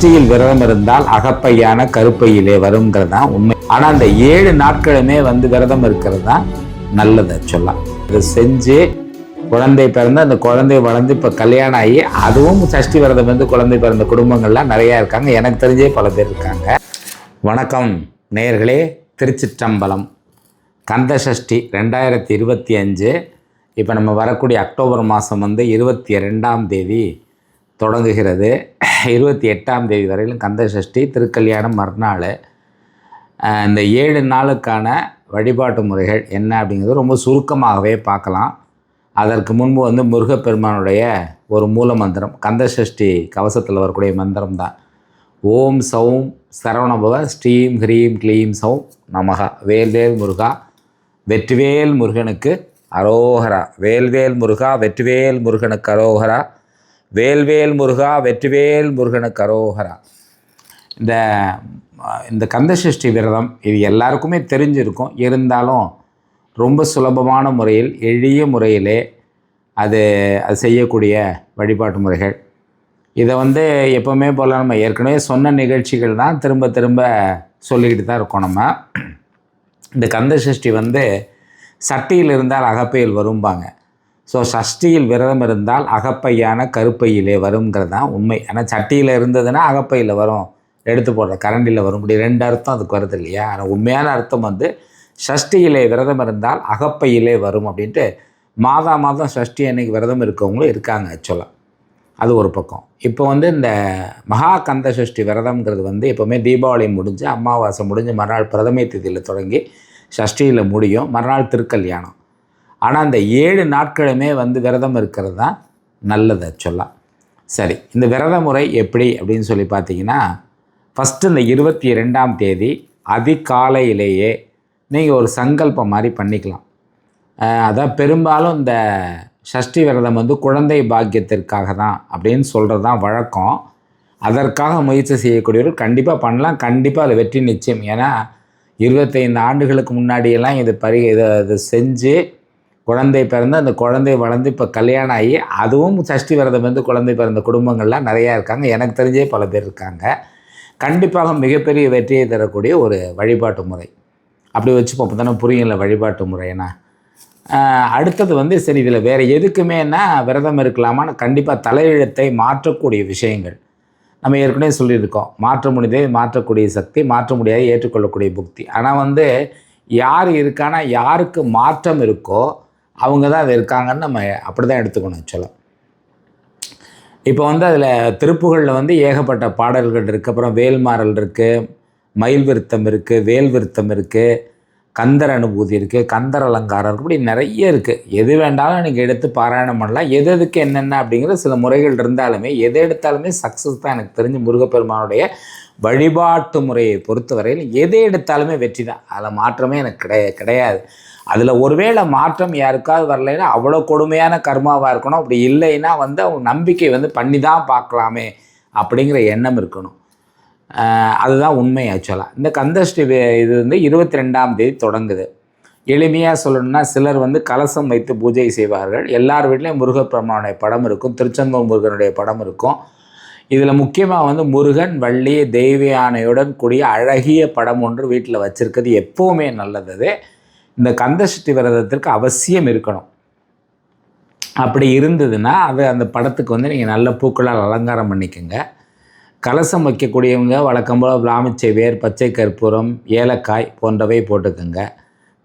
சஷ்டியில் விரதம் இருந்தால் அகப்பையான கருப்பையிலே வருங்கிறது தான் உண்மை. ஆனால் அந்த ஏழு நாட்களுமே வந்து விரதம் இருக்கிறது தான் நல்லது சொல்லலாம் இதை செஞ்சு குழந்தை பிறந்து அந்த குழந்தை வளர்ந்து இப்போ கல்யாணம் ஆகி அதுவும் சஷ்டி விரதம் வந்து குழந்தை பிறந்த குடும்பங்கள்லாம் நிறையா இருக்காங்க. எனக்கு தெரிஞ்சே பல பேர் இருக்காங்க. வணக்கம் நேர்களே திருச்சிற்றம்பலம். கந்த சஷ்டி ரெண்டாயிரத்தி இருபத்தி அஞ்சு. இப்போ நம்ம வரக்கூடிய அக்டோபர் மாதம் வந்து இருபத்தி ரெண்டாம் தேதி. தொடங்குகிறது. இருபத்தி எட்டாம் தேதி வரையிலும் கந்த சஷ்டி திருக்கல்யாணம் மறுநாள். இந்த ஏழு நாளுக்கான வழிபாட்டு முறைகள் என்ன அப்படிங்கிறது ரொம்ப சுருக்கமாகவே பார்க்கலாம். அதற்கு முன்பு வந்து முருகப்பெருமானுடைய ஒரு மூல மந்திரம் கந்த சஷ்டி கவசத்தில் வரக்கூடிய மந்திரம் தான். ஓம் சௌம் சரவணபவ ஸ்ரீம் ஹ்ரீம் க்ளீம் சௌம் நமகா. வேல்வேல் முருகா வெற்றிவேல் முருகனுக்கு அரோகரா. வேல்வேல் முருகா வெற்றிவேல் முருகனுக்கு அரோகரா. வேல்வேல் முருகா வெற்றிவேல் முருகனுக்கு அரோகரா. இந்த இந்த கந்தசஷ்டி விரதம் இது எல்லாருக்குமே தெரிஞ்சிருக்கும். இருந்தாலும் ரொம்ப சுலபமான முறையில் எளிய முறையிலே அது அது செய்யக்கூடிய வழிபாட்டு முறைகள். இதை வந்து எப்போவுமே போல் நம்ம ஏற்கனவே சொன்ன நிகழ்ச்சிகள் தான் திரும்ப திரும்ப சொல்லிக்கிட்டு தான் இருக்கோம் நம்ம. இந்த கந்த சஷ்டி வந்து சட்டியில் இருந்தால் அகப்பையில் வரும்பாங்க. ஸோ சஷ்டியில் விரதம் இருந்தால் அகப்பையான கருப்பையிலே வருங்கிறது தான் உண்மை. ஆனால் சட்டியில் இருந்ததுன்னா அகப்பையில் வரும். எடுத்து போடுற கரண்டியில் வரும். இப்படி ரெண்டு அர்த்தம் அதுக்கு வருது இல்லையா? ஆனால் உண்மையான அர்த்தம் வந்து சஷ்டியிலே விரதம் இருந்தால் அகப்பையிலே வரும் அப்படின்ட்டு மாதா மாதம் சஷ்டி அன்னைக்கு விரதம் இருக்கவங்களும் இருக்காங்க ஆக்சுவலாக அது ஒரு பக்கம். இப்போ வந்து இந்த மகா கந்த சஷ்டி விரதம்ங்கிறது வந்து எப்போவுமே தீபாவளி முடிஞ்சு அமாவாசை முடிஞ்சு மறுநாள் பிரதமை திதியில் தொடங்கி சஷ்டியில் முடியும். மறுநாள் திருக்கல்யாணம். ஆனால் அந்த ஏழு நாட்களுமே வந்து விரதம் இருக்கிறது தான் நல்லது ஆக்சுவலாக சரி இந்த விரத முறை எப்படி அப்படின்னு சொல்லி பார்த்தீங்கன்னா ஃபஸ்ட்டு இந்த இருபத்தி ரெண்டாம் தேதி அதிகாலையிலேயே நீங்கள் ஒரு சங்கல்பம் மாதிரி பண்ணிக்கலாம். அதான் பெரும்பாலும் இந்த சஷ்டி விரதம் வந்து குழந்தை பாக்கியத்திற்காக தான் அப்படின்னு சொல்கிறது தான் வழக்கம். அதற்காக முயற்சி செய்யக்கூடியவர்கள் கண்டிப்பாக பண்ணலாம். கண்டிப்பாக அது வெற்றி நிச்சயம். ஏன்னா இருபத்தைந்து ஆண்டுகளுக்கு முன்னாடியெல்லாம் இது பரி இதை இது செஞ்சு குழந்தை பிறந்து அந்த குழந்தை வளர்ந்து இப்போ கல்யாணம் ஆகி அதுவும் சஷ்டி விரதம் வந்து குழந்தை பிறந்த குடும்பங்கள்லாம் நிறையா இருக்காங்க. எனக்கு தெரிஞ்சே பல பேர் இருக்காங்க. கண்டிப்பாக மிகப்பெரிய வெற்றியை தரக்கூடிய ஒரு வழிபாட்டு முறை. அப்படி வச்சுப்போம். அப்போ தானே புரியுங்கள வழிபாட்டு முறைனா. அடுத்தது வந்து சரி இதில் வேறு எதுக்குமேனா விரதம் இருக்கலாமான்னு கண்டிப்பாக தலையெழுத்தை மாற்றக்கூடிய விஷயங்கள். நம்ம ஏற்கனவே சொல்லியிருக்கோம். மாற்ற முடியதே மாற்றக்கூடிய சக்தி மாற்ற முடியாத ஏற்றுக்கொள்ளக்கூடிய புக்தி. ஆனால் வந்து யார் இருக்கானா யாருக்கு மாற்றம் இருக்கோ அவங்க தான் அது இருக்காங்கன்னு நம்ம அப்படி தான் எடுத்துக்கணும் ஆக்சுவலாக இப்போ வந்து அதில் திருப்புகளில் வந்து ஏகப்பட்ட பாடல்கள் இருக்குது அப்புறம் வேல்மாறல் இருக்குது மயில் விருத்தம் இருக்குது வேல் விருத்தம் இருக்குது கந்தர் அனுபூதி இருக்குது கந்தர் அலங்காரம் இருக்குது இப்படி நிறைய இருக்குது எது வேண்டாலும் நீங்கள் எடுத்து பாராயணம் பண்ணலாம். எது எதுக்கு என்னென்ன அப்படிங்கிற சில முறைகள் இருந்தாலுமே எது எடுத்தாலுமே சக்ஸஸ் தான் எனக்கு தெரிஞ்சு முருகப்பெருமானுடைய வழிபாட்டு முறையை பொறுத்தவரையில் எதை எடுத்தாலுமே வெற்றி தான். அதில் மாற்றமே எனக்கு கிடையாது கிடையாது. அதில் ஒருவேளை மாற்றம் யாருக்காவது வரலைன்னா அவ்வளோ கொடுமையான கர்மாவாக இருக்கணும். அப்படி இல்லைன்னா வந்து அவங்க நம்பிக்கை வந்து பண்ணி தான் பார்க்கலாமே அப்படிங்கிற எண்ணம் இருக்கணும். அதுதான் உண்மை ஆக்சுவலாக இந்த கந்தஷ்டி இது வந்து இருபத்தி ரெண்டாம் தேதி தொடங்குது. எளிமையாக சொல்லணும்னா சிலர் வந்து கலசம் வைத்து பூஜை செய்வார்கள். எல்லார் வீட்லேயும் முருகப்பெருமானுடைய படம் இருக்கும். திருச்செந்தூர் முருகனுடைய படம் இருக்கும். இதில் முக்கியமாக வந்து முருகன் வள்ளி தெய்வ யானையுடன் கூடிய அழகிய படம் ஒன்று வீட்டில் வச்சுருக்கிறது. எப்போவுமே நல்லது இந்த கந்தசஷ்டி விரதத்திற்கு அவசியம் இருக்கணும். அப்படி இருந்ததுன்னா அது அந்த படத்துக்கு வந்து நீங்கள் நல்ல பூக்களால் அலங்காரம் பண்ணிக்கோங்க. கலசம் வைக்கக்கூடியவங்க வழக்கம் போல் பிராமிச்சை வேர் பச்சை கற்பூரம் ஏலக்காய் போன்றவை போட்டுக்கோங்க.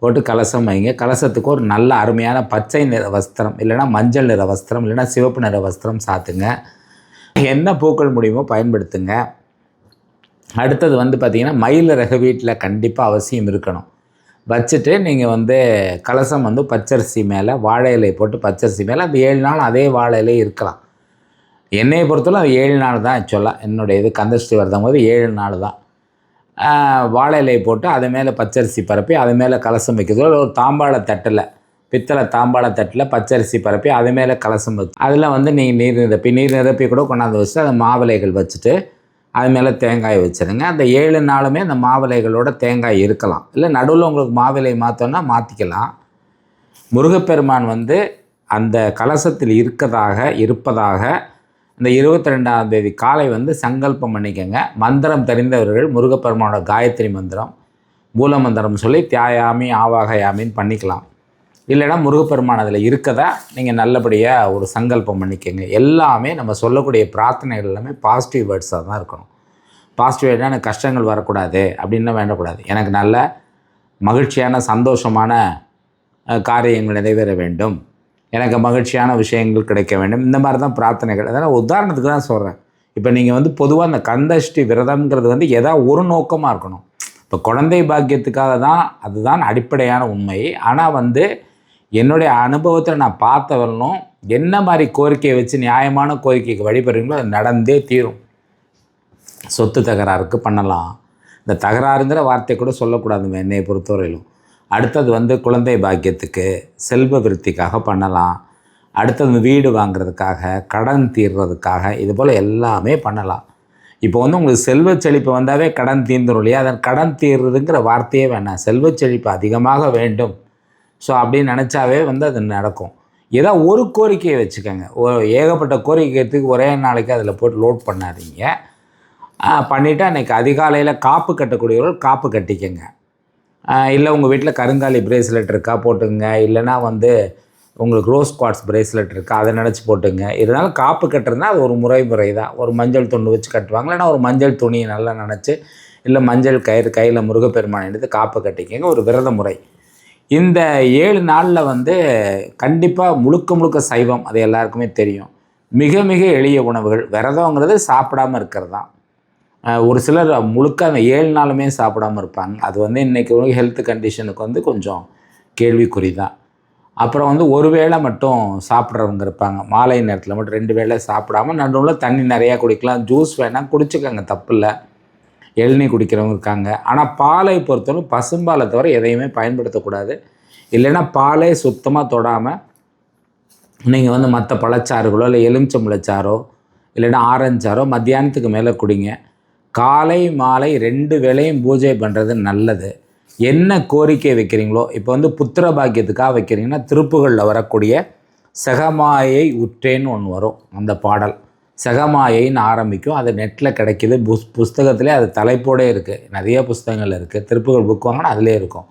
போட்டு கலசம் வைங்க. கலசத்துக்கு ஒரு நல்ல அருமையான பச்சை நிற வஸ்திரம் இல்லைன்னா மஞ்சள் நிற வஸ்திரம் இல்லைன்னா சிவப்பு நிற வஸ்திரம் சாத்துங்க. என்ன பூக்கள் முடியுமோ பயன்படுத்துங்க. அடுத்தது வந்து பார்த்திங்கன்னா மயில் ரக வீட்டில் கண்டிப்பாக அவசியம் இருக்கணும். வச்சுட்டு நீங்கள் வந்து கலசம் வந்து பச்சரிசி மேலே வாழை இலை போட்டு பச்சரிசி மேலே அந்த ஏழு நாள் அதே வாழை இலை இருக்கலாம். என்னையை பொறுத்தவரை அது ஏழு நாள் தான் ஆக்சுவலாக என்னுடைய இது கந்தஷ்டி வருதம் போது ஏழு நாள் தான். வாழை இலை போட்டு அது மேலே பச்சரிசி பரப்பி அது மேலே கலசம் வைக்கிறது ஒரு தாம்பாள தட்டில் பித்தளை தாம்பாள தட்டில் பச்சரிசி பரப்பி அது மேலே கலசம் வச்சு அதில் வந்து நீங்கள் நீர் நிரப்பி நீர் நிரப்பி கூட கொண்டாந்து வச்சுட்டு அந்த மாவிலைகள் வச்சுட்டு அது மேலே தேங்காய் வச்சுருங்க. அந்த ஏழு நாளுமே அந்த மாவிலைகளோட தேங்காய் இருக்கலாம். இல்லை நடுவில் உங்களுக்கு மாவிலை மாற்றோன்னா மாற்றிக்கலாம் முருகப்பெருமான் வந்து அந்த கலசத்தில் இருக்கதாக இருப்பதாக இந்த இருபத்தி ரெண்டாம் தேதி காலை வந்து சங்கல்பம் பண்ணிக்கோங்க. மந்திரம் தெரிந்தவர்கள் முருகப்பெருமானோட காயத்ரி மந்திரம் மூல மந்திரம் சொல்லி தியாயாமி ஆவாகயாமின்னு பண்ணிக்கலாம். இல்லைன்னா முருகப்பெருமான் அதில் இருக்கதா நீங்கள் நல்லபடியாக ஒரு சங்கல்பம் பண்ணிக்கோங்க. எல்லாமே நம்ம சொல்லக்கூடிய பிரார்த்தனைகள் எல்லாமே பாசிட்டிவ் வேர்ட்ஸாக தான் இருக்கணும். பாசிட்டிவ் வேர்ட்னா எனக்கு கஷ்டங்கள் வரக்கூடாது அப்படின்னு வேண்டக்கூடாது. எனக்கு நல்ல மகிழ்ச்சியான சந்தோஷமான காரியங்கள் நிறைவேற வேண்டும். எனக்கு மகிழ்ச்சியான விஷயங்கள் கிடைக்க வேண்டும். இந்த மாதிரி தான் பிரார்த்தனைகள். அதனால் உதாரணத்துக்கு தான் சொல்கிறேன் இப்போ நீங்கள் வந்து பொதுவாக அந்த கந்தஷ்டி விரதம்ங்கிறது வந்து எதா ஒரு நோக்கமாக இருக்கணும். இப்போ குழந்தை பாக்கியத்துக்காக தான் அதுதான் அடிப்படையான உண்மை. ஆனால் வந்து என்னுடைய அனுபவத்தில் நான் பார்த்தவரலும் என்ன மாதிரி கோரிக்கையை வச்சு நியாயமான கோரிக்கைக்கு வழிபடுறீங்களோ அது நடந்தே தீரும். சொத்து தகராறுக்கு பண்ணலாம். இந்த தகராறுங்கிற வார்த்தை கூட சொல்லக்கூடாது என்னையை பொறுத்தவரையிலும். அடுத்தது வந்து குழந்தை பாக்கியத்துக்கு செல்வ விருத்திக்காக பண்ணலாம். அடுத்தது வீடு வாங்குறதுக்காக கடன் தீர்றதுக்காக இது போல் எல்லாமே பண்ணலாம். இப்போ வந்து உங்களுக்கு செல்வ செழிப்பு வந்தாவே கடன் தீர்ந்துடும் இல்லையா? அதன் கடன் தீர்றதுங்கிற வார்த்தையே வேணாம். செல்வ செழிப்பு அதிகமாக வேண்டும். ஸோ அப்படின்னு நினச்சாவே வந்து அது நடக்கும். ஏதோ ஒரு கோரிக்கையை வச்சுக்கோங்க. ஓ ஏகப்பட்ட கோரிக்கைக்கு ஒரே நாளைக்கு அதில் போட்டு லோட் பண்ணாதீங்க. பண்ணிவிட்டு அன்றைக்கி அதிகாலையில் காப்பு கட்டக்கூடியவர்கள் காப்பு கட்டிக்கங்க. இல்லை உங்கள் வீட்டில் கருங்காலி பிரேஸ்லெட் இருக்கா போட்டுங்க இல்லைன்னா வந்து உங்களுக்கு ரோஸ் குவாட்ஸ் பிரேஸ்லெட் இருக்கா அதை நினச்சி போட்டுங்க இருந்தாலும் காப்பு கட்டுறதுனா அது ஒரு முறை முறை தான் ஒரு மஞ்சள் துண்டு வச்சு கட்டுவாங்க. இல்லைனா ஒரு மஞ்சள் துணியை நல்லா நினச்சி இல்லை மஞ்சள் கயிறு கையில் முருகப்பெருமான் எடுத்து காப்பு கட்டிக்கங்க. ஒரு விரத முறை. இந்த ஏழு நாளில் வந்து கண்டிப்பாக முழுக்க முழுக்க சைவம் அது எல்லாருக்குமே தெரியும். மிக மிக எளிய உணவுகள். விரதங்கிறது சாப்பிடாம இருக்கிறது தான் ஒரு சிலர் முழுக்க அந்த ஏழு நாளுமே சாப்பிடாம இருப்பாங்க. அது வந்து இன்றைக்கி ஹெல்த் கண்டிஷனுக்கு வந்து கொஞ்சம் கேள்விக்குறி தான் அப்புறம் வந்து ஒரு வேளை மட்டும் சாப்பிட்றவங்க இருப்பாங்க. மாலை நேரத்தில் மட்டும் ரெண்டு வேளை சாப்பிடாம நடுவில் தண்ணி நிறையா குடிக்கலாம். ஜூஸ் வேணால் குடிச்சுக்கோங்க தப்பு இல்லை இளநீ குடிக்கிறவங்க இருக்காங்க. ஆனால் பாலை பொறுத்தவரை பசும்பாலை தவிர எதையுமே பயன்படுத்தக்கூடாது. இல்லைன்னா பாலே சுத்தமாக தொடாமல் நீங்கள் வந்து மற்ற பழச்சாறுகளோ இல்லை எலுமிச்சம்பழச்சாரோ இல்லைன்னா ஆரஞ்சாரோ மத்தியானத்துக்கு மேலே குடிங்க. காலை மாலை ரெண்டு வேளையும் பூஜை பண்ணுறது நல்லது. என்ன கோரிக்கை வைக்கிறீங்களோ இப்போ வந்து புத்திர பாக்கியத்துக்காக வைக்கிறீங்கன்னா திருப்புகளில் வரக்கூடிய சகமாயை உற்றேன்னு ஒன்று வரும். அந்த பாடல். சகமாயின்னு ஆரம்பிக்கும். அது நெட்டில் கிடைக்கிது. புஸ் புஸ்தகத்திலே அது தலைப்போடே இருக்குது நிறைய புஸ்தகங்கள் இருக்குது திருப்புகள் புக் வாங்கினா அதிலே இருக்கும்.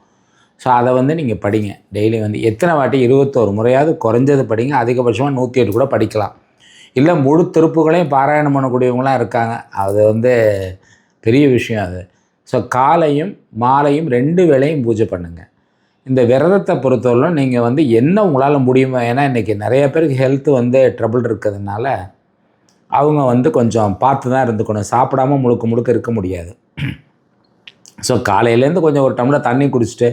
ஸோ அதை வந்து நீங்கள் படிங்க. டெய்லி வந்து எத்தனை வாட்டி? இருபத்தோரு முறையாவது குறைஞ்சது படிங்க. அதிகபட்சமாக நூற்றி எட்டு கூட படிக்கலாம். இல்லை முழு திருப்புகளையும் பாராயணம் பண்ணக்கூடியவங்களாம் இருக்காங்க. அது வந்து பெரிய விஷயம் அது. ஸோ காலையும் மாலையும் ரெண்டு வேளையும் பூஜை பண்ணுங்கள் இந்த விரதத்தை பொறுத்தவரையிலும் நீங்கள் வந்து என்ன உங்களால் முடியுமோ? ஏன்னா இன்றைக்கி நிறைய பேருக்கு ஹெல்த் வந்து ட்ரபிள் இருக்கிறதுனால அவங்க வந்து கொஞ்சம் பார்த்து தான் இருந்துக்கணும். சாப்பிடாம முழுக்க முழுக்க இருக்க முடியாது. ஸோ காலையிலேருந்து கொஞ்சம் ஒரு டம்ளர் தண்ணி குடிச்சிட்டு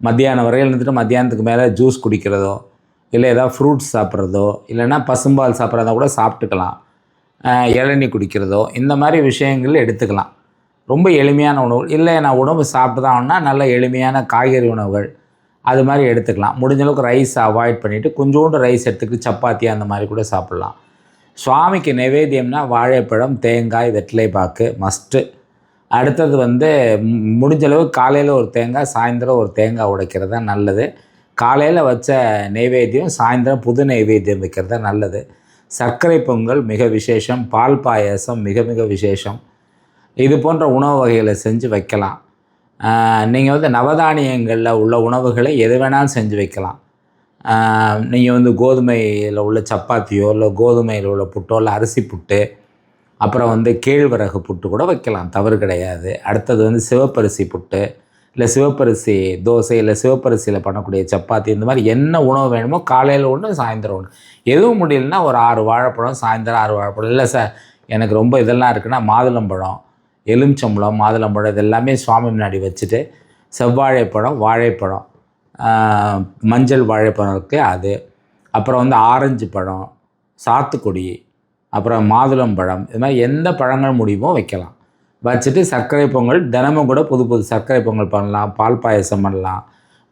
மத்தியானம் வரையில் இருந்துட்டு மத்தியானத்துக்கு மேலே ஜூஸ் குடிக்கிறதோ இல்லை ஏதாவது ஃப்ரூட்ஸ் சாப்பிட்றதோ இல்லைன்னா பசும்பால் சாப்பிட்றதா கூட சாப்பிட்டுக்கலாம். ஆஹ் இளநீ குடிக்கிறதோ இந்த மாதிரி விஷயங்கள் எடுத்துக்கலாம். ரொம்ப எளிமையான உணவு. இல்லை நான் உணவு சாப்பிட்டு தான் ஆகணும்னா நல்ல எளிமையான காய்கறி உணவுகள் அது மாதிரி எடுத்துக்கலாம். முடிஞ்சளவுக்கு ரைஸ் அவாய்ட் பண்ணிவிட்டு கொஞ்சோண்டு ரைஸ் எடுத்துக்கிட்டு சப்பாத்தி அந்த மாதிரி கூட சாப்பிட்லாம். சுவாமிக்கு நைவேத்தியம்னா வாழைப்பழம் தேங்காய் வெற்றிலை பாக்கு மஸ்ட்டு அடுத்தது வந்து முடிஞ்சளவு காலையில் ஒரு தேங்காய் சாயந்தரம் ஒரு தேங்காய் உடைக்கிறது தான் நல்லது. காலையில் வச்ச நெய்வேத்தியம் சாயந்தரம் புது நெய்வேத்தியம் வைக்கிறது தான் நல்லது. சர்க்கரை பொங்கல் மிக விசேஷம் பால் பாயசம் மிக மிக விசேஷம். இது போன்ற உணவு வகைகளை செஞ்சு வைக்கலாம். நீங்கள் வந்து நவதானியங்களில் உள்ள உணவுகளை எது வேணாலும் செஞ்சு வைக்கலாம். நீங்கள் வந்து கோதுமையில் உள்ள சப்பாத்தியோ இல்லை கோதுமையில் உள்ள புட்டோ இல்லை அரிசி புட்டு அப்புறம் வந்து கேழ்வரகு புட்டு கூட வைக்கலாம். தவறு கிடையாது. அடுத்தது வந்து சிவப்பரிசி புட்டு இல்லை சிவப்பரிசி தோசை இல்லை சிவப்பரிசியில் பண்ணக்கூடிய சப்பாத்தி இந்த மாதிரி என்ன உணவு வேணுமோ காலையில் ஒன்று சாயந்தரம் ஒன்று எதுவும் முடியலன்னா ஒரு ஆறு வாழைப்பழம் சாயந்தரம் ஆறு வாழைப்பழம். இல்லை சார் எனக்கு ரொம்ப இதெல்லாம் இருக்குன்னா மாதுளம்பழம் எலுமிச்சம்பழம் மாதுளம்பழம் இது எல்லாமே சுவாமி முன்னாடி வச்சுட்டு செவ்வாழைப்பழம் வாழைப்பழம் மஞ்சள் வாழைப்பழம் இருக்குது அது. அப்புறம் வந்து ஆரஞ்சு பழம் சாத்துக்குடி அப்புறம் மாதுளம்பழம் இது மாதிரி எந்த பழங்கள் முடியுமோ வைக்கலாம். வச்சுட்டு சர்க்கரை பொங்கல் தினமும் கூட புது புது சர்க்கரை பொங்கல் பண்ணலாம் பால் பாயசம் பண்ணலாம்.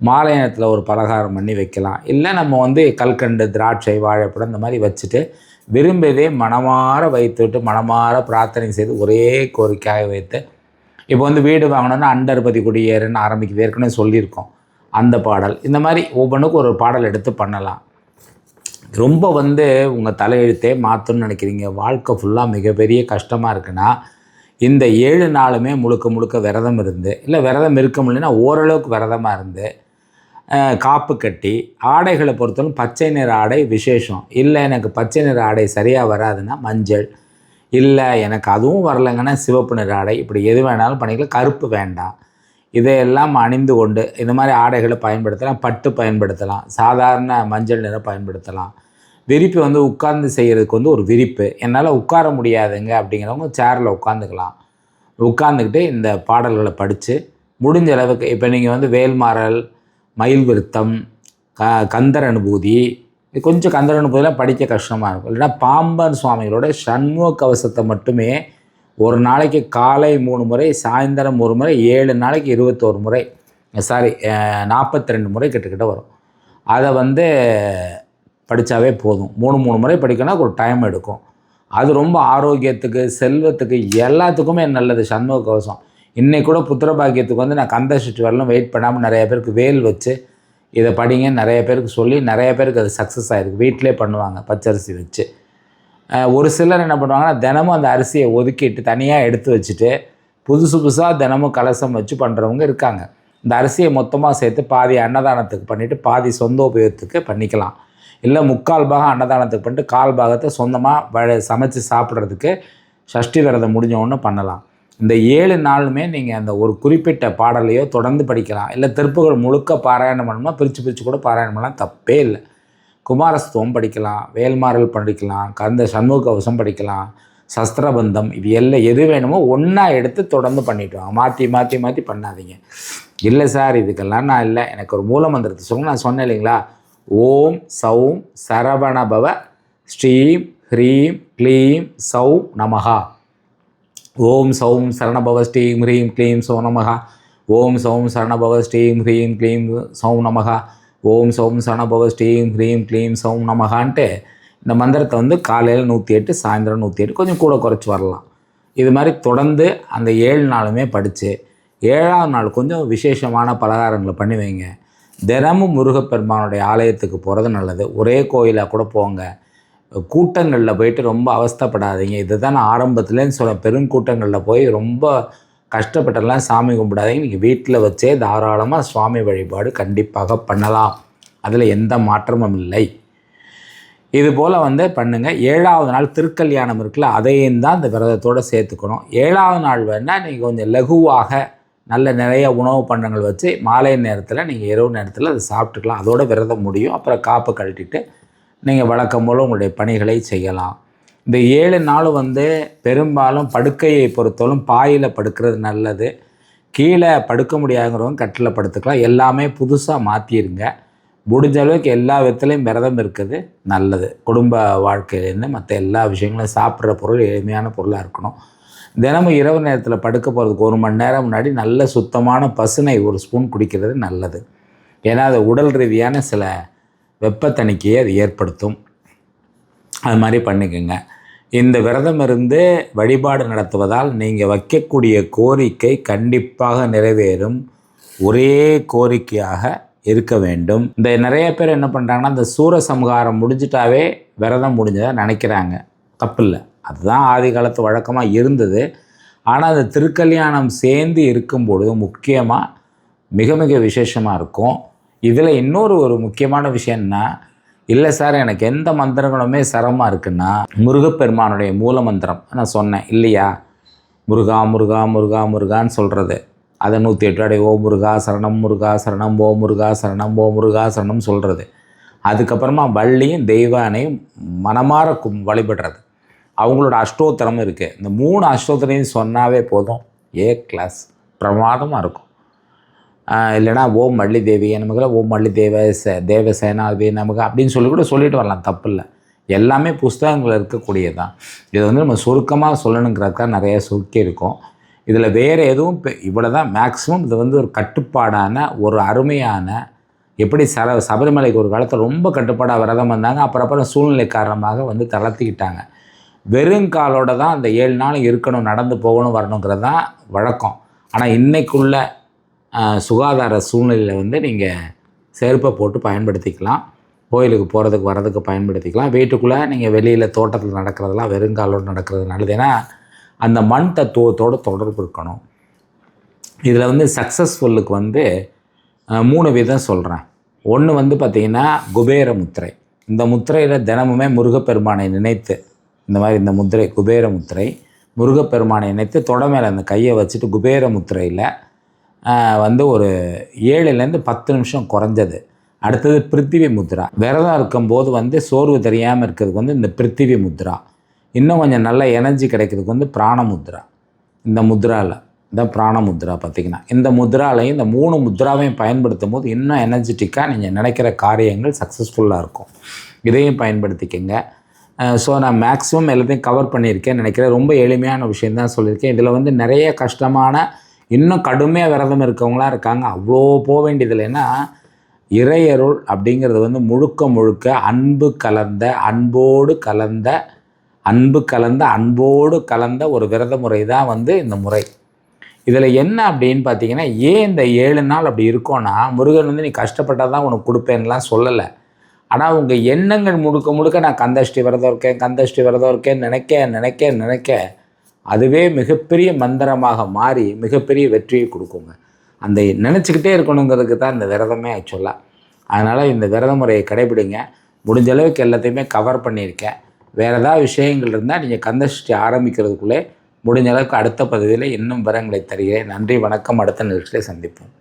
மாலை நேரத்தில் ஒரு பலகாரம் பண்ணி வைக்கலாம். இல்லை நம்ம வந்து கல்கண்டு திராட்சை வாழைப்பழம் இந்த மாதிரி வச்சுட்டு விரும்பியதே மனமாற வைத்து விட்டு மனமாற பிரார்த்தனை செய்து ஒரே கோரிக்கையாக வைத்து இப்போ வந்து வீடு வாங்கணும்னா அண்டர்பதி குடியேறுன்னு ஆரம்பிக்குது. ஏற்கனவே சொல்லியிருக்கோம். அந்த பாடல். இந்த மாதிரி ஒவ்வொன்றுக்கும் ஒரு பாடல் எடுத்து பண்ணலாம். ரொம்ப வந்து உங்கள் தலையெழுத்தே மாற்றணும்னு நினைக்கிறீங்க. வாழ்க்கை ஃபுல்லாக மிகப்பெரிய கஷ்டமாக இருக்குன்னா இந்த ஏழு நாளுமே முழுக்க முழுக்க விரதம் இருந்து இல்லை விரதம் இருக்க முடியலன்னா ஓரளவுக்கு விரதமாக இருந்து காப்பு கட்டி ஆடைகளை பொறுத்தவரைக்கும் பச்சை நிற ஆடை விசேஷம். இல்லை எனக்கு பச்சை நிற ஆடை சரியாக வராதுன்னா மஞ்சள். இல்லை எனக்கு அதுவும் வரலைங்கன்னா சிவப்பு நிற ஆடை. இப்படி எது வேணாலும் பண்ணிக்கலாம். கருப்பு வேண்டாம். இதையெல்லாம் அணிந்து கொண்டு இந்த மாதிரி ஆடைகளை பயன்படுத்தலாம் பட்டு பயன்படுத்தலாம் சாதாரண மஞ்சள் நிறம் பயன்படுத்தலாம். விரிப்பு வந்து உட்கார்ந்து செய்கிறதுக்கு வந்து ஒரு விரிப்பு. என்னால் உட்கார முடியாதுங்க அப்படிங்கிறவங்க சேரில் உட்காந்துக்கலாம் உட்காந்துக்கிட்டு இந்த பாடல்களை படித்து முடிஞ்ச அளவுக்கு இப்போ நீங்கள் வந்து வேல்மாறல் மயில் விருத்தம் க கந்தர் அனுபூதி இது கொஞ்சம் கந்தர் அனுபூதியெலாம் படிக்க கஷ்டமாக இருக்கும். இல்லைன்னா பாம்பன் சுவாமிகளோட சண்முக கவசத்தை மட்டுமே ஒரு நாளைக்கு காலை மூணு முறை சாயந்தரம் ஒரு முறை ஏழு நாளைக்கு இருபத்தோரு முறை சாரி நாற்பத்தி ரெண்டு முறை கிட்டக்கிட்ட வரும். அதை வந்து படித்தாவே போதும். மூணு மூணு முறை படிக்கணும்னா ஒரு டைம் எடுக்கும். அது ரொம்ப ஆரோக்கியத்துக்கு செல்வத்துக்கு எல்லாத்துக்குமே நல்லது. சண்முக கவசம் இன்னைக்கு கூட புத்திர பாக்கியத்துக்கு வந்து நான் கந்த சுற்றி வரலாம் வெயிட் பண்ணாமல் நிறைய பேருக்கு வேல் வச்சு இதை படிங்க நிறைய பேருக்கு சொல்லி நிறைய பேருக்கு அது சக்ஸஸ் ஆகிருக்கு வீட்டிலே பண்ணுவாங்க பச்சரிசி வச்சு. ஒரு சிலர் என்ன பண்ணுவாங்கன்னா தினமும் அந்த அரிசியை ஒதுக்கிட்டு தனியாக எடுத்து வச்சுட்டு புதுசு புதுசாக தினமும் கலசம் வச்சு பண்ணுறவங்க இருக்காங்க. இந்த அரிசியை மொத்தமாக சேர்த்து பாதி அன்னதானத்துக்கு பண்ணிவிட்டு பாதி சொந்த உபயோகத்துக்கு பண்ணிக்கலாம். இல்லை முக்கால் பாகம் அன்னதானத்துக்கு பண்ணிட்டு கால் பாகத்தை சொந்தமாக வ சமைச்சு சாப்பிட்றதுக்கு சஷ்டி விரதம் முடிஞ்ச பண்ணலாம். இந்த ஏழு நாளுமே நீங்கள் அந்த ஒரு குறிப்பிட்ட பாடலையோ தொடர்ந்து படிக்கலாம். இல்லை திருப்புகள் முழுக்க பாராயணம் பண்ணணுமா பிரித்து பிரித்து கூட பாராயணம் பண்ணலாம். தப்பே இல்லை. குமாரஸ்துவம் படிக்கலாம் வேல்மாறல் படிக்கலாம் கந்த சண்முக கவசம் படிக்கலாம் சஸ்திரபந்தம் இது எல்லாம் எது வேணுமோ ஒன்றா எடுத்து தொடர்ந்து பண்ணிட்டு வாங்க. மாற்றி மாற்றி மாற்றி பண்ணாதீங்க. இல்லை சார் இதுக்கெல்லாம் நான் இல்லை. எனக்கு ஒரு மூல மந்திரத்தை சொல்லுங்க. நான் சொன்னேன் இல்லைங்களா? ஓம் சௌம் சரவணபவ ஸ்ரீம் ஹ்ரீம் க்ளீம் சௌ நமகா ஓம் சௌம் சரணபவ ஸ்ரீம் ஹ்ரீம் க்ளீம் சௌ நமகா ஓம் சௌம் சரணபவ ஸ்ரீம் ஹ்ரீம் க்ளீம் சௌ நமகா ஓம் சௌம் சனபவ ஸ்ரீம் ஹ்ரீம் க்ளீம் சௌம் நமகான்ட்டு இந்த மந்திரத்தை வந்து காலையில் நூற்றி எட்டு சாயந்தரம் நூற்றி எட்டு கொஞ்சம் கூட குறைச்சி வரலாம். இது மாதிரி தொடர்ந்து அந்த ஏழு நாளுமே படித்து ஏழாவது நாள் கொஞ்சம் விசேஷமான பலகாரங்களை பண்ணி வைங்க. தினமும் முருகப்பெருமானுடைய ஆலயத்துக்கு போகிறது நல்லது. ஒரே கோயிலாக கூட போங்க. கூட்டங்களில் போயிட்டு ரொம்ப அவஸ்தைப்படாதீங்க. இதுதான் நான் ஆரம்பத்துலேருந்து சொல்ல பெருங்கூட்டங்களில் போய் ரொம்ப கஷ்டப்பட்டெல்லாம் சாமி கும்பிடாதீங்க. நீங்கள் வீட்டில் வச்சே தாராளமாக சுவாமி வழிபாடு கண்டிப்பாக பண்ணலாம். அதில் எந்த மாற்றமும் இல்லை. இது போல் வந்து பண்ணுங்கள் ஏழாவது நாள் திருக்கல்யாணம் இருக்குல்ல அதையும் தான் இந்த விரதத்தோடு சேர்த்துக்கணும். ஏழாவது நாள் வேணால் நீங்கள் கொஞ்சம் லகுவாக நல்ல நிறைய உணவு பண்டங்கள் வச்சு மாலை நேரத்தில் நீங்கள் இரவு நேரத்தில் அதை சாப்பிட்டுக்கலாம். அதோட விரதம் முடியும். அப்புறம் காப்பு கழட்டிட்டு நீங்கள் வழக்கம் போல் உங்களுடைய பணிகளை செய்யலாம். இந்த ஏழு நாள் வந்து பெரும்பாலும் படுக்கையை பொறுத்தவரைக்கும் பாயில் படுக்கிறது நல்லது. கீழே படுக்க முடியாதுங்கிறவங்க கட்டில் படுத்துக்கலாம். எல்லாமே புதுசாக மாற்றிடுங்க முடிஞ்ச அளவுக்கு எல்லா விதத்துலையும் விரதம் இருக்குது. நல்லது. குடும்ப வாழ்க்கையிலேருந்து மற்ற எல்லா விஷயங்களும் சாப்பிட்ற பொருள் எளிமையான பொருளாக இருக்கணும். தினமும் இரவு நேரத்தில் படுக்க போகிறதுக்கு ஒரு மணி நேரம் முன்னாடி நல்ல சுத்தமான பசுனை ஒரு ஸ்பூன் குடிக்கிறது நல்லது. ஏன்னா அது உடல் ரீதியான சில வெப்பத்தணிக்கையை அது ஏற்படுத்தும். அது மாதிரி பண்ணிக்கோங்க. இந்த விரதம் இருந்து வழிபாடு நடத்துவதால் நீங்கள் வைக்கக்கூடிய கோரிக்கை கண்டிப்பாக நிறைவேறும். ஒரே கோரிக்கையாக இருக்க வேண்டும். இந்த நிறைய பேர் என்ன பண்ணுறாங்கன்னா இந்த சூரசம்ஹாரம் முடிஞ்சிட்டாவே விரதம் முடிஞ்சதாக நினைக்கிறாங்க. தப்பில்லை. அதுதான் ஆதி காலத்து வழக்கமாக இருந்தது. ஆனால் அந்த திருக்கல்யாணம் சேர்ந்து இருக்கும் பொழுது முக்கியமாக மிக மிக விசேஷமாக இருக்கும். இதில் இன்னொரு ஒரு முக்கியமான விஷயம்னா இல்லை சார் எனக்கு எந்த மந்திரங்களுமே சிரமமாக இருக்குன்னா முருகப்பெருமானுடைய மூல மந்திரம். நான் சொன்னேன் இல்லையா? முருகா முருகா முருகா முருகான்னு சொல்கிறது அதை நூற்றி எட்டு அடை ஓ முருகா சரணம் முருகா சரணம் ஓ முருகா சரணம் ஓ முருகா சரணம் சொல்கிறது அதுக்கப்புறமா வள்ளியும் தெய்வானையும் மனமாற கும் வழிபடுறது. அவங்களோட அஷ்டோத்திரமும் இருக்குது இந்த மூணு அஷ்டோத்தரையும் சொன்னாவே போதும். ஏ கிளாஸ் பிரமாதமாக இருக்கும். இல்லைனா ஓம் மல்லி தேவியே நமக்கு ஓம் மல்லி தேவ ச தேவ சேனாதி நமக்கு அப்படின்னு சொல்லி கூட சொல்லிட்டு வரலாம். தப்பு இல்லை. எல்லாமே புஸ்தகங்கள் இருக்கக்கூடியது தான் இது வந்து நம்ம சுருக்கமாக சொல்லணுங்கிறதுக்காக நிறைய சுருக்கி இருக்கும். இதில் வேறு எதுவும் இப்போ இவ்வளோ தான் மேக்ஸிமம் இது வந்து ஒரு கட்டுப்பாடான ஒரு அருமையான எப்படி சர சபரிமலைக்கு ஒரு காலத்தில் ரொம்ப கட்டுப்பாடாக விரதம் வந்தாங்க அப்புறம் அப்புறம் சூழ்நிலை காரணமாக வந்து தளர்த்திக்கிட்டாங்க. வெறுங்காலோட தான் அந்த ஏழு நாள் இருக்கணும் நடந்து போகணும் வரணுங்கிறது தான் வழக்கம். ஆனால் இன்றைக்குள்ள சுகாதார சூழ்நிலையில் வந்து நீங்கள் செருப்பை போட்டு பயன்படுத்திக்கலாம். கோயிலுக்கு போகிறதுக்கு வர்றதுக்கு பயன்படுத்திக்கலாம். வீட்டுக்குள்ளே நீங்கள் வெளியில் தோட்டத்தில் நடக்கிறதெல்லாம் வெறுங்காலோடு நடக்கிறது நல்லது. ஏன்னா அந்த மண் தத்துவத்தோடு தொடர்பு இருக்கணும். இதில் வந்து சக்ஸஸ்ஃபுல்லுக்கு வந்து மூணு விதம் சொல்கிறேன் ஒன்று வந்து பார்த்திங்கன்னா குபேர முத்திரை. இந்த முத்திரையில் தினமுமே முருகப்பெருமானை நினைத்து இந்த மாதிரி இந்த முத்திரை குபேர முத்திரை முருகப்பெருமானை நினைத்து தொட மேலே அந்த கையை வச்சுட்டு குபேர முத்திரையில் வந்து ஒரு ஏழுலேருந்து பத்து நிமிஷம் குறைஞ்சது. அடுத்தது பிருத்திவி முத்ரா. விரதம் இருக்கும்போது வந்து சோர்வு தெரியாமல் இருக்கிறதுக்கு வந்து இந்த பிருத்திவி முத்ரா. இன்னும் கொஞ்சம் நல்ல எனர்ஜி கிடைக்கிறதுக்கு வந்து பிராணமுத்ரா இந்த முத்ராவில் இந்த பிராணமுத்ரா பார்த்திங்கன்னா. இந்த முத்ராலையும் இந்த மூணு முத்ராவையும் பயன்படுத்தும் போது இன்னும் எனர்ஜெட்டிக்காக நீங்கள் நினைக்கிற காரியங்கள் சக்ஸஸ்ஃபுல்லாக இருக்கும். இதையும் பயன்படுத்திக்கங்க. ஸோ நான் மேக்ஸிமம் எல்லாத்தையும் கவர் பண்ணியிருக்கேன் நினைக்கிறேன். ரொம்ப எளிமையான விஷயம் தான் சொல்லியிருக்கேன். இதில் வந்து நிறைய கஷ்டமான இன்னும் கடுமையாக விரதம் இருக்கவங்களாம் இருக்காங்க. அவ்வளோ போக வேண்டியதில்லை. ஏன்னா இறையருள் அப்படிங்கிறது வந்து முழுக்க முழுக்க அன்பு கலந்த அன்போடு கலந்த அன்பு கலந்த அன்போடு கலந்த ஒரு விரத முறை தான் வந்து இந்த முறை. இதில் என்ன அப்படின்னு பார்த்தீங்கன்னா ஏன் இந்த ஏழு நாள் அப்படி இருக்கோன்னா முருகன் வந்து நீ கஷ்டப்பட்டால் தான் உனக்கு கொடுப்பேன்லாம் சொல்லலை. ஆனால் உங்கள் எண்ணங்கள் முழுக்க முழுக்க நான் கந்தஷ்டி விரதம் இருக்கேன் கந்தஷ்டி விரதம் இருக்கேன் நினைக்க நினைக்க நினைக்க அதுவே மிகப்பெரிய மந்திரமாக மாறி மிகப்பெரிய வெற்றியை கொடுக்குங்க. அந்த நினச்சிக்கிட்டே இருக்கணுங்கிறதுக்கு தான் இந்த விரதமே ஆக்சுவலாக அதனால் இந்த விரத முறையை கடைபிடிங்க. முடிஞ்ச அளவுக்கு எல்லாத்தையுமே கவர் பண்ணியிருக்கேன் வேறு ஏதாவது விஷயங்கள் இருந்தால் நீங்கள் கந்தஷ்டி ஆரம்பிக்கிறதுக்குள்ளே முடிஞ்ச அளவுக்கு அடுத்த பகுதியில் இன்னும் விவரங்களை தருகிறேன். நன்றி வணக்கம். அடுத்த நிகழ்ச்சியை சந்திப்போம்.